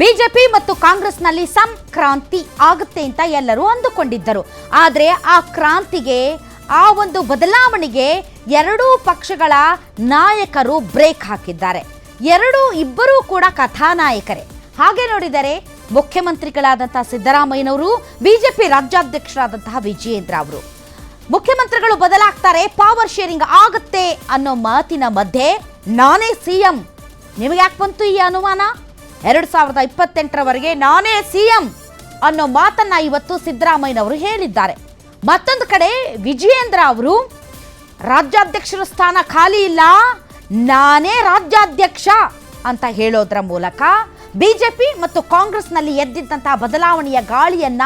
BJP ಮತ್ತು ಕಾಂಗ್ರೆಸ್ನಲ್ಲಿ ಸಂಕ್ರಾಂತಿ ಆಗುತ್ತೆ ಅಂತ ಎಲ್ಲರೂ ಅಂದುಕೊಂಡಿದ್ದರು. ಆದರೆ ಆ ಕ್ರಾಂತಿಗೆ, ಆ ಒಂದು ಬದಲಾವಣೆಗೆ ಎರಡೂ ಪಕ್ಷಗಳ ನಾಯಕರು ಬ್ರೇಕ್ ಹಾಕಿದ್ದಾರೆ. ಎರಡೂ ಇಬ್ಬರೂ ಕೂಡ ಕಥಾನಾಯಕರೇ. ಹಾಗೆ ನೋಡಿದರೆ ಮುಖ್ಯಮಂತ್ರಿಗಳಾದಂತಹ ಸಿದ್ದರಾಮಯ್ಯನವರು, ಬಿಜೆಪಿ ರಾಜ್ಯಾಧ್ಯಕ್ಷರಾದಂತಹ ವಿಜಯೇಂದ್ರ ಅವರು. ಮುಖ್ಯಮಂತ್ರಿಗಳು ಬದಲಾಗ್ತಾರೆ ಪವರ್ ಶೇರಿಂಗ್ ಆಗುತ್ತೆ ಅನ್ನೋ ಮಾತಿನ ಮಧ್ಯೆ ನಾನೇ ಸಿಎಂ. ನಿಮಗೆ ಯಾಕೆ ಬಂತು ಈ ಅನುಮಾನ? ಎರಡು ಸಾವಿರದ ಇಪ್ಪತ್ತೆಂಟರವರೆಗೆ ನಾನೇ ಸಿಎಂ ಅನ್ನೋ ಮಾತನ್ನ ಇವತ್ತು ಸಿದ್ದರಾಮಯ್ಯನವರು ಹೇಳಿದ್ದಾರೆ. ಮತ್ತೊಂದು ಕಡೆ ವಿಜಯೇಂದ್ರ ಅವರು, ರಾಜ್ಯಾಧ್ಯಕ್ಷರ ಸ್ಥಾನ ಖಾಲಿ ಇಲ್ಲ, ನಾನೇ ರಾಜ್ಯಾಧ್ಯಕ್ಷ ಅಂತ ಹೇಳೋದ್ರ ಮೂಲಕ ಬಿಜೆಪಿ ಮತ್ತು ಕಾಂಗ್ರೆಸ್ನಲ್ಲಿ ಎದ್ದಿದ್ದಂತಹ ಬದಲಾವಣೆಯ ಗಾಳಿಯನ್ನ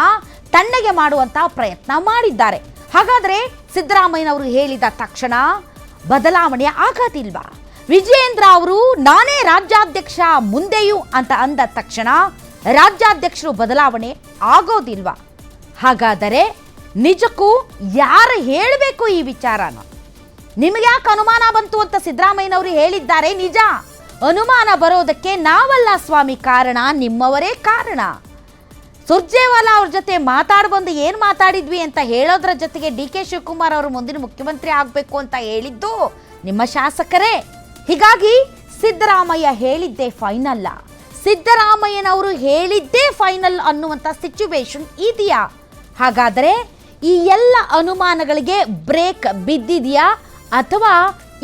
ತಣ್ಣಗೆ ಮಾಡುವಂತಹ ಪ್ರಯತ್ನ ಮಾಡಿದ್ದಾರೆ. ಹಾಗಾದ್ರೆ ಸಿದ್ದರಾಮಯ್ಯನವರು ಹೇಳಿದ ತಕ್ಷಣ ಬದಲಾವಣೆ ಆಗೋದಿಲ್ವಾ? ವಿಜಯೇಂದ್ರ ಅವರು, ನಾನೇ ರಾಜ್ಯಾಧ್ಯಕ್ಷ, ಮುಂದೆಯೂ ಅಂತ ಅಂದ ತಕ್ಷಣ ರಾಜ್ಯಾಧ್ಯಕ್ಷರು ಬದಲಾವಣೆ ಆಗೋದಿಲ್ವಾ? ಹಾಗಾದರೆ ನಿಜಕ್ಕೂ ಯಾರು ಹೇಳಬೇಕು ಈ ವಿಚಾರನ? ನಿಮಗೆ ಯಾಕೆ ಅನುಮಾನ ಬಂತು ಅಂತ ಸಿದ್ದರಾಮಯ್ಯನವರು ಹೇಳಿದ್ದಾರೆ ನಿಜ. ಅನುಮಾನ ಬರೋದಕ್ಕೆ ನಾವಲ್ಲ ಸ್ವಾಮಿ ಕಾರಣ, ನಿಮ್ಮವರೇ ಕಾರಣ. ಸುರ್ಜೇವಾಲಾ ಅವ್ರ ಜೊತೆ ಮಾತಾಡ್ ಬಂದು ಏನು ಮಾತಾಡಿದ್ವಿ ಅಂತ ಹೇಳೋದ್ರ ಜೊತೆಗೆ ಡಿ ಕೆ ಶಿವಕುಮಾರ್ ಅವರು ಮುಂದಿನ ಮುಖ್ಯಮಂತ್ರಿ ಆಗಬೇಕು ಅಂತ ಹೇಳಿದ್ದು ನಿಮ್ಮ ಶಾಸಕರೇ. ಹೀಗಾಗಿ ಸಿದ್ದರಾಮಯ್ಯ ಹೇಳಿದ್ದೇ ಫೈನಲ್ಲ ಸಿದ್ದರಾಮಯ್ಯನವರು ಹೇಳಿದ್ದೇ ಫೈನಲ್ ಅನ್ನುವಂಥ ಸಿಚುವೇಶನ್ ಇದೆಯಾ? ಹಾಗಾದರೆ ಈ ಎಲ್ಲ ಅನುಮಾನಗಳಿಗೆ ಬ್ರೇಕ್ ಬಿದ್ದಿದೆಯಾ? ಅಥವಾ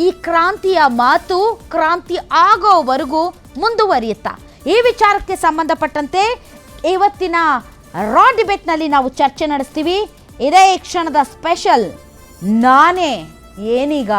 ಈ ಕ್ರಾಂತಿಯ ಮಾತು ಕ್ರಾಂತಿ ಆಗೋವರೆಗೂ ಮುಂದುವರಿಯುತ್ತಾ? ಈ ವಿಚಾರಕ್ಕೆ ಸಂಬಂಧಪಟ್ಟಂತೆ ಇವತ್ತಿನ ರಾ ಡಿಬೇಟ್ನಲ್ಲಿ ನಾವು ಚರ್ಚೆ ನಡೆಸ್ತೀವಿ. ಇದೇ ಕ್ಷಣದ ಸ್ಪೆಷಲ್ ನಾನೇ, ಏನೀಗ?